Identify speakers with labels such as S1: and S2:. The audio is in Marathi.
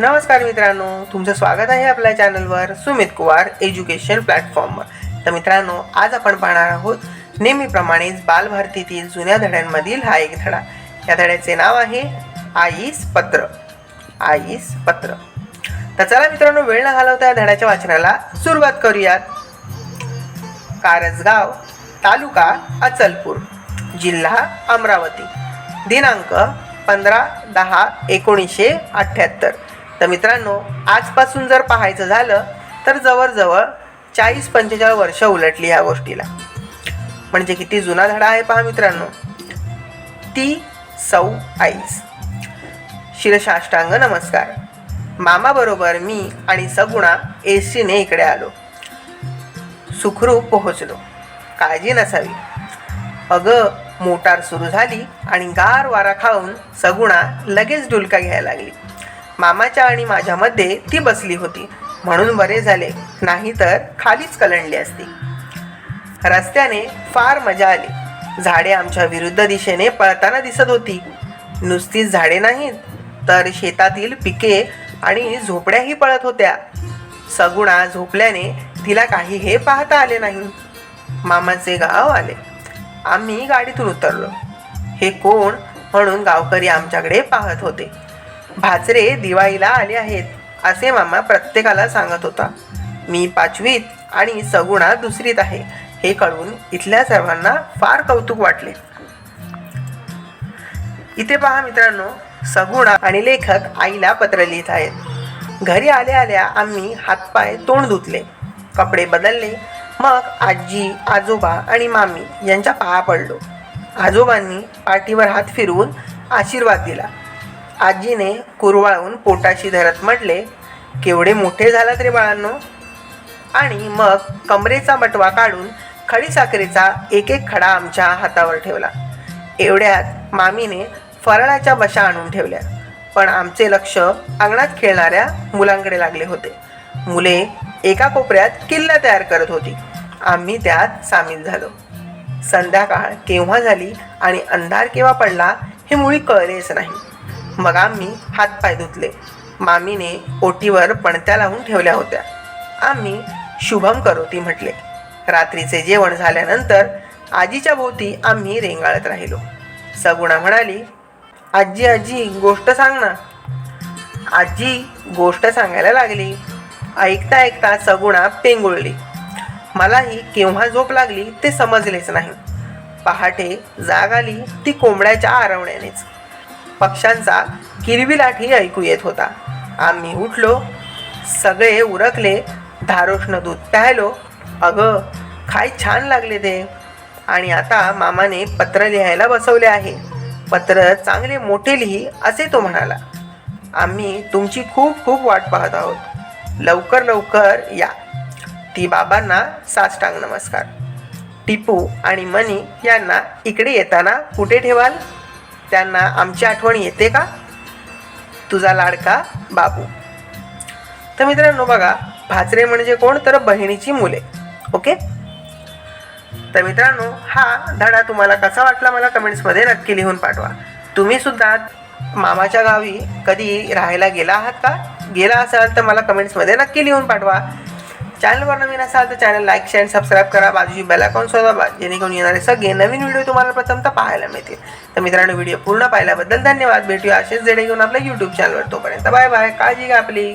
S1: नमस्कार मित्रांनो तुमचं स्वागत आहे आपल्या चॅनलवर सुमित कुवार एज्युकेशन प्लॅटफॉर्मवर. तर मित्रांनो आज आपण पाहणार आहोत नेहमीप्रमाणेच बालभारतीतील जुन्या धड्यांमधील हा एक धडा. या धड्याचे नाव आहे आईस पत्र आईस पत्र तर चला मित्रांनो वेळ न घालवता या धड्याच्या वाचनाला सुरुवात करूयात. कारसगाव तालुका अचलपूर जिल्हा अमरावती. दिनांक पंधरा दहा एकोणीसशे अठ्ठ्याहत्तर तर मित्रांनो आजपासून जर पाहायचं झालं तर जवळजवळ चाळीस पंचेचाळीस वर्ष उलटली ह्या गोष्टीला. म्हणजे किती जुना धडा आहे पहा मित्रांनो. ती सौ आईस. शिरसाष्टांग नमस्कार. मामाबरोबर मी आणि सगुणा एस टीने इकडे आलो. सुखरूप पोहोचलो. काळजी नसावी. अगं मोटार सुरू झाली आणि गार वारा खाऊन सगुणा लगेच डुलका घ्यायला लागली. मामाच्या आणि माझ्यामध्ये ती बसली होती. म्हणून बरे झाले. नाहीतर खालीच कलंडली असती. रस्त्याने फार मजा आली. झाडे आमच्या विरुद्ध दिशेने पळताना दिसत होती. नुसतीच झाडे नाहीत तर शेतातील पिके आणि झोपड्याही पळत होत्या. सगुणा झोपल्याने तिला काही हे पाहता आले नाही. मामाचे गाव आले. आम्ही गाडीतून उतरलो. हे कोण? म्हणून गावकरी आमच्याकडे पाहत होते. भाचरे दिवाळीला आले आहेत असे मामा प्रत्येकाला सांगत होता. मी पाचवीत आणि सगुणा दुसरीत आहे हे कळून इथल्या सर्वांना फार कौतुक वाटले. इथे पहा मित्रांनो सगुणा आणि लेखक आईला पत्र लिहित आहेत. घरी आल्या आल्या आम्ही हातपाय तोंड धुतले कपडे बदलले. मग आजी आजोबा आणि मामी यांच्या पाया पडलो. आजोबांनी पाठीवर हात फिरवून आशीर्वाद दिला. आजीने कुरवाळून पोटाशी धरत म्हटले केवढे मोठे झालात रे बाळांनो. आणि मग कमरेचा बटवा काढून खडीसाखरेचा एक एक खडा आमच्या हातावर ठेवला. एवढ्यात मामीने फराळाच्या बशा आणून ठेवल्या. पण आमचे लक्ष अंगणात खेळणाऱ्या मुलांकडे लागले होते. मुले एका कोपऱ्यात किल्ला तयार करत होती. आम्ही त्यात सामील झालो. संध्याकाळ केव्हा झाली आणि अंधार केव्हा पडला हे मुळी कळलेच नाही. मग आम्ही हातपाय धुतले. मामीने ओटीवर पणत्या लावून ठेवल्या होत्या. आम्ही शुभम करोती म्हटले. रात्रीचे जेवण झाल्यानंतर आजीच्या भोवती आम्ही रेंगाळत राहिलो. सगुणा म्हणाली आजी आजी गोष्ट सांग ना. आजी गोष्ट सांगायला लागली. ऐकता ऐकता सगुणा पेंगुळली. मलाही केव्हा झोप लागली ते समजलेच नाही. पहाटे जाग आली ती कोंबड्याच्या आरवण्यानेच. पक्ष्यांचा किरविलाटही ऐकू येत होता. आम्ही उठलो सगळे उरकले धारोष्ण दूध प्यायलो. अगं काय छान लागले ते. आणि आता मामाने पत्र लिहायला बसवले आहे. पत्र चांगले मोठे लिही असे तो म्हणाला. आम्ही तुमची खूप खूप वाट पाहत आहोत. लवकर लवकर या. ती बाबांना साष्टांग नमस्कार. टिपू आणि मनी यांना इकडे येताना कुठे ठेवाल? त्यांना आमची आठवण येते का? तुझा लाडका बाबू. तर मित्रांनो बघा भाचरे म्हणजे कोण? तर बहिणीची मुले. ओके? तर मित्रांनो हा धडा तुम्हाला कसा वाटला मला कमेंट्समध्ये नक्की लिहून पाठवा. तुम्ही सुद्धा मामाच्या गावी कधी राहायला गेला आहात का? गेला असाल तर मला कमेंट्समध्ये नक्की लिहून पाठवा. चॅनलवर नवीन असाल तर चॅनल लाईक शेअर सबस्क्राईब करा. बाजूची बेल अकाउंट शोधा जेणेकरून येणारे सगळे नवीन व्हिडिओ तुम्हाला प्रथमतः पाहायला मिळतील. तर मित्रांनो व्हिडिओ पूर्ण पाहिल्याबद्दल धन्यवाद. भेटूया असेच जेणे घेऊन आपल्या यूट्यूब चॅनलवर तोपर्यंत बाय बाय काळजी घ्या आपली.